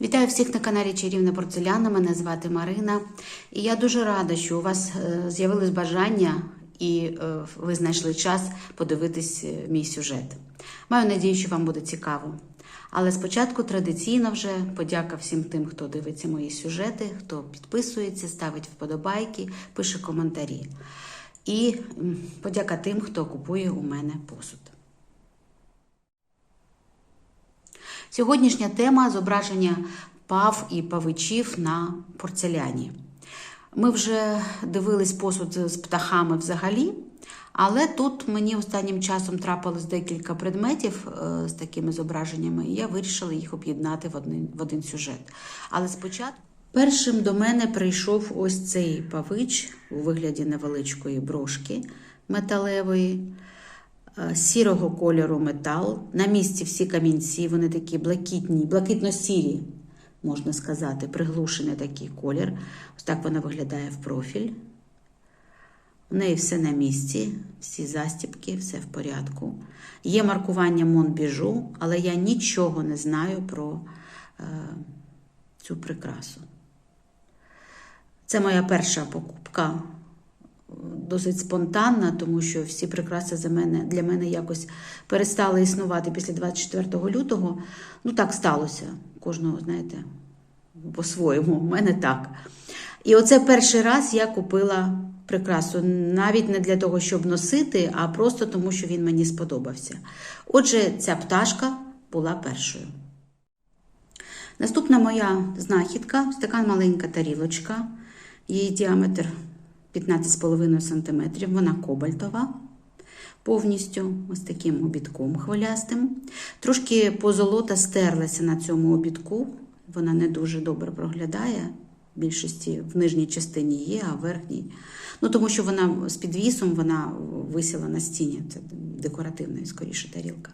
Вітаю всіх на каналі Чарівна Порцеляна. Мене звати Марина. І я дуже рада, що у вас е, з'явилось бажання і е, ви знайшли час подивитись е, мій сюжет. Маю надію, що вам буде цікаво. Але спочатку традиційно вже подяка всім тим, хто дивиться мої сюжети, хто підписується, ставить вподобайки, пише коментарі. І подяка тим, хто купує у мене посуд. Сьогоднішня тема зображення пав і павичів на порцеляні. Ми вже дивились посуд з птахами взагалі, але тут мені останнім часом трапилось декілька предметів е, з такими зображеннями, і я вирішила їх об'єднати в один, в один сюжет. Але спочатку. Першим до мене прийшов ось цей павич у вигляді невеличкої брошки металевої сірого кольору метал. На місці всі камінці, вони такі блакитні, блакитно-сірі, можна сказати, приглушений такий колір. Ось так вона виглядає в профіль. У неї все на місці, всі застібки, все в порядку. Є маркування Монбіжу, але я нічого не знаю про е, цю прикрасу. Це моя перша покупка досить спонтанна, тому що всі прикраси за мене, для мене якось перестали існувати після 24 лютого. Ну, так сталося. Кожного, знаєте, по-своєму. У мене так. І оце перший раз я купила прикрасу навіть не для того, щоб носити, а просто тому, що він мені сподобався. Отже, ця пташка була першою. Наступна моя знахідка така маленька тарілочка. Її діаметр 15,5 см. Вона кобальтова. Повністю ось таким обідком хвилястим. Трошки позолота стерлася на цьому обідку. Вона не дуже добре проглядає. В більшості в нижній частині є, а в верхній. Ну, тому що вона з підвісом вона висіла на стіні. Це декоративна, скоріше, тарілка.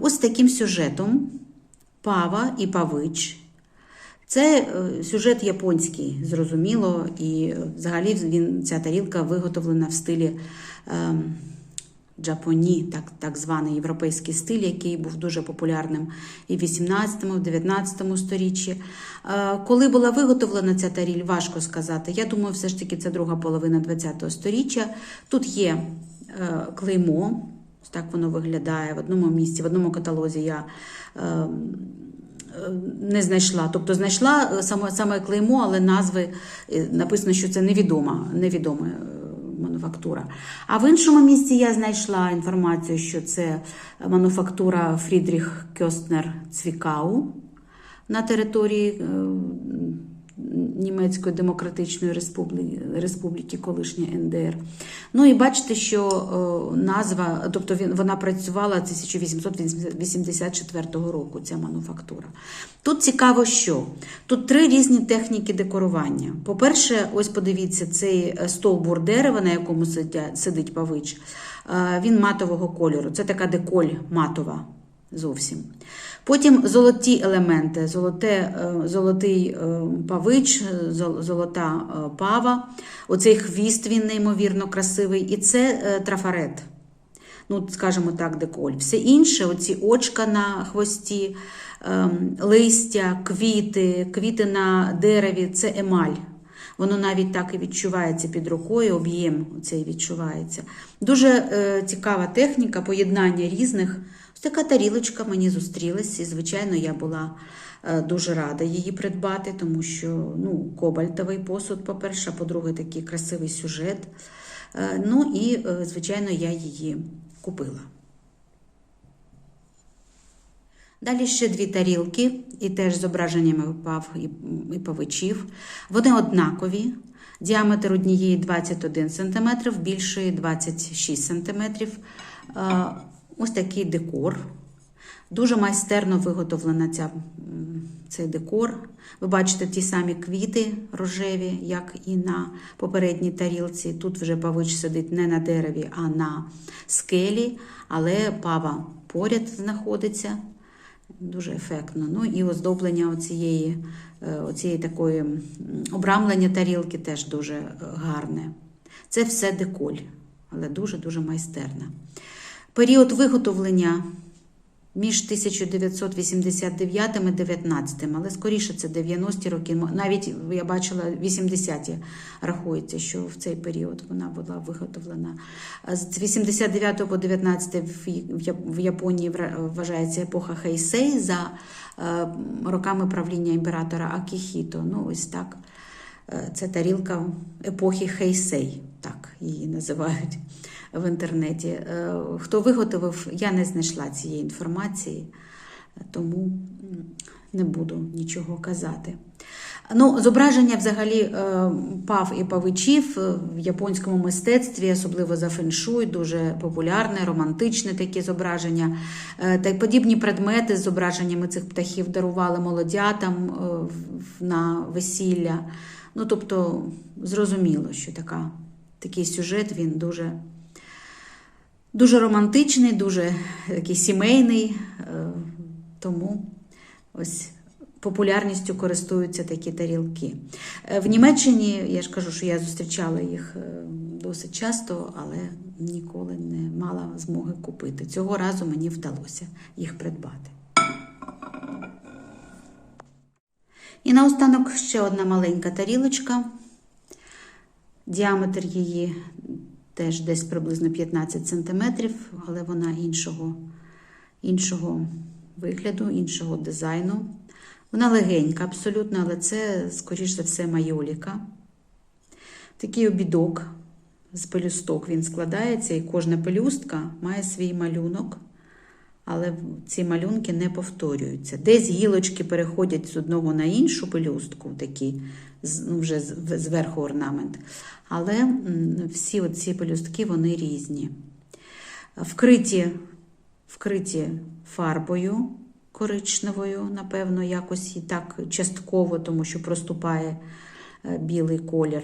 Ось таким сюжетом пава і павич. Це е, сюжет японський, зрозуміло, і взагалі він, ця тарілка виготовлена в стилі е, джапоні, так, так званий європейський стиль, який був дуже популярним і в 18, і в 19 сторіччі. Е, коли була виготовлена ця таріль, важко сказати. Я думаю, все ж таки це друга половина 20 століття. Тут є е, клеймо, так воно виглядає в одному місці, в одному каталозі я. Е, не знайшла. Тобто знайшла е, саме, саме клеймо, але назви е, написано, що це невідома, невідома мануфактура. А в іншому місці я знайшла інформацію, що це мануфактура Фрідріх Кьостнер Цвікау на території Німецької Демократичної Республіки, Республіки, колишня НДР. Ну і бачите, що е, назва, тобто він, вона працювала 1884 року, ця мануфактура. Тут цікаво, що тут три різні техніки декорування. По-перше, ось подивіться, цей е, стовбур дерева, на якому сидя- сидить павич, е, він матового кольору. Це така деколь матова зовсім. Потім золоті елементи, золоте, е, золотий е, павич, золота е, пава. Оцей хвіст він неймовірно красивий. І це трафарет. Ну, скажімо так, деколь. Все інше, оці очка на хвості, ем, листя, квіти, квіти на дереві це емаль. Воно навіть так і відчувається під рукою, об'єм цей відчувається. Дуже цікава техніка поєднання різних. Така тарілочка мені зустрілась, і, звичайно, я була е, дуже рада її придбати, тому що ну, кобальтовий посуд, по-перше, по-друге, такий красивий сюжет. Е, ну і, е, звичайно, я її купила. Далі ще дві тарілки, і теж з зображеннями пав і павичів. Вони однакові. Діаметр однієї 21 см, більшої 26 см. Ось такий декор. Дуже майстерно виготовлена ця, цей декор. Ви бачите ті самі квіти рожеві, як і на попередній тарілці. Тут вже павич сидить не на дереві, а на скелі, але пава поряд знаходиться. Дуже ефектно. Ну і оздоблення оцієї, е, оцієї такої обрамлення тарілки теж дуже е, гарне. Це все деколь, але дуже-дуже майстерна. Період виготовлення між 1989 і 19, але скоріше це 90-ті роки, навіть я бачила 80-ті рахується, що в цей період вона була виготовлена. З 89 по 19 в Японії вважається епоха Хейсей за е, роками правління імператора Акіхіто. Ну, ось так. Е, Це тарілка епохи Хейсей, так її називають в інтернеті. Е, Хто виготовив, я не знайшла цієї інформації, тому не буду нічого казати. Ну, зображення взагалі е, пав і павичів е, в японському мистецтві, особливо за феншуй, дуже популярне, романтичне такі зображення. Та й подібні предмети з зображеннями цих птахів дарували молодятам на весілля. Ну, тобто, зрозуміло, що така, такий сюжет він дуже, дуже романтичний, дуже такий сімейний. е, Тому ось популярністю користуються такі тарілки. Е, В Німеччині я ж кажу, що я зустрічала їх е, досить часто, але ніколи не мала змоги купити. Цього разу мені вдалося їх придбати. І наостанок ще одна маленька тарілочка. Діаметр її теж десь приблизно 15 см, але вона іншого, іншого вигляду, іншого дизайну. Вона легенька абсолютно, але це, скоріш за все, майоліка. Такий обідок з пелюсток він складається, і кожна пелюстка має свій малюнок, але ці малюнки не повторюються. Десь гілочки переходять з одного на іншу пелюстку, такі, ну, вже зверху орнамент. Але всі ці пелюстки вони різні. Вкриті, вкриті фарбою коричневою, напевно, якось і так частково, тому що проступає е, білий колір.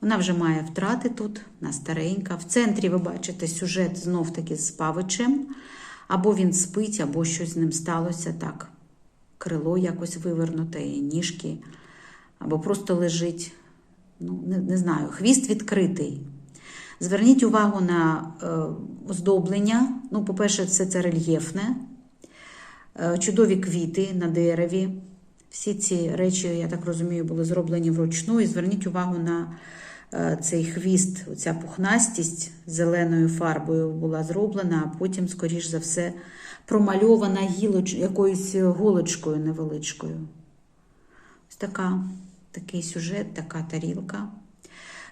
Вона вже має втрати тут, вона старенька. В центрі ви бачите сюжет знов-таки з павичем. Або він спить, або щось з ним сталося так. Крило якось вивернуте, ніжки, або просто лежить. Ну, не, не знаю, хвіст відкритий. Зверніть увагу на е, оздоблення. Ну, по-перше, все це рельєфне, Е, чудові квіти на дереві. Всі ці речі, я так розумію, були зроблені вручну. І зверніть увагу на цей хвіст, оця пухнастість зеленою фарбою була зроблена, а потім, скоріш за все, промальована гілоч, якоюсь голочкою невеличкою. Ось така, такий сюжет, така тарілка.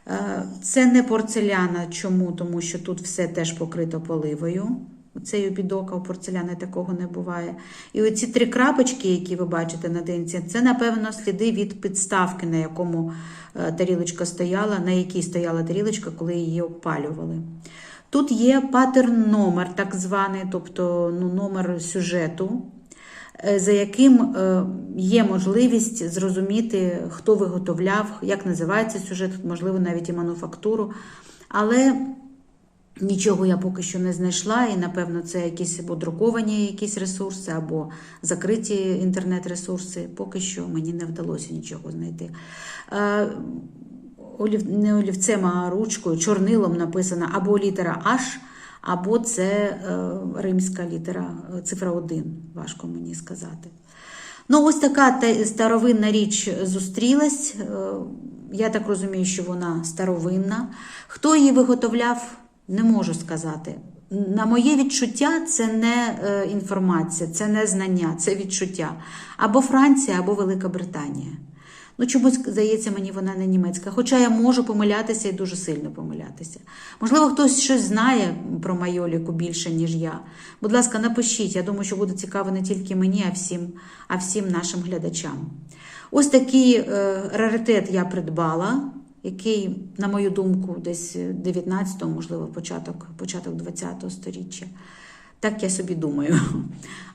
Е, Це не порцеляна. Чому? Тому що тут все теж покрито поливою. Цей обідок, у порцеляни такого не буває. І оці три крапочки, які ви бачите на динці, це, напевно, сліди від підставки, на якому е, тарілочка стояла, на якій стояла тарілочка, коли її обпалювали. Тут є паттерн номер, так званий, тобто ну, номер сюжету, е, за яким е, є можливість зрозуміти, хто виготовляв, як називається сюжет, можливо, навіть і мануфактуру. Але Нічого я поки що не знайшла, і напевно це якісь або друковані якісь ресурси, або закриті інтернет-ресурси. Поки що мені не вдалося нічого знайти. Е, не олівцем, а ручкою, чорнилом написана або літера H, або це е, римська літера, е, цифра 1, важко мені сказати. Ну, ось така старовинна річ зустрілась. Я так розумію, що вона старовинна. Хто її виготовляв, не можу сказати. На моє відчуття, це не е, інформація, це не знання, це відчуття. Або Франція, або Велика Британія. Ну, чомусь здається, мені вона не німецька. Хоча я можу помилятися і дуже сильно помилятися. Можливо, хтось щось знає про майоліку більше, ніж я. Будь ласка, напишіть. Я думаю, що буде цікаво не тільки мені, а всім, а всім нашим глядачам. Ось такий е, раритет я придбала, який, на мою думку, десь 19-го, можливо, початок, початок 20-го сторіччя. Так я собі думаю.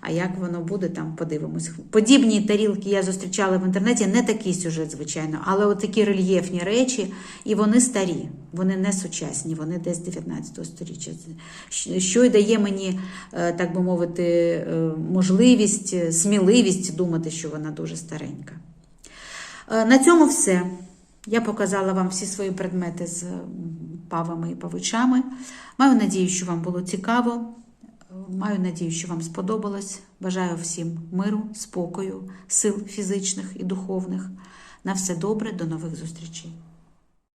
А як воно буде, там подивимось. Подібні тарілки я зустрічала в інтернеті, не такий сюжет, звичайно, але такі рельєфні речі, і вони старі, вони не сучасні, вони десь 19 сторіччя. Що й дає мені, е, так би мовити, е, можливість, е, сміливість думати, що вона дуже старенька. Е, На цьому все. Я показала вам всі свої предмети з павами і павичами. Маю надію, що вам було цікаво. Маю надію, що вам сподобалось. Бажаю всім миру, спокою, сил фізичних і духовних. На все добре, до нових зустрічей.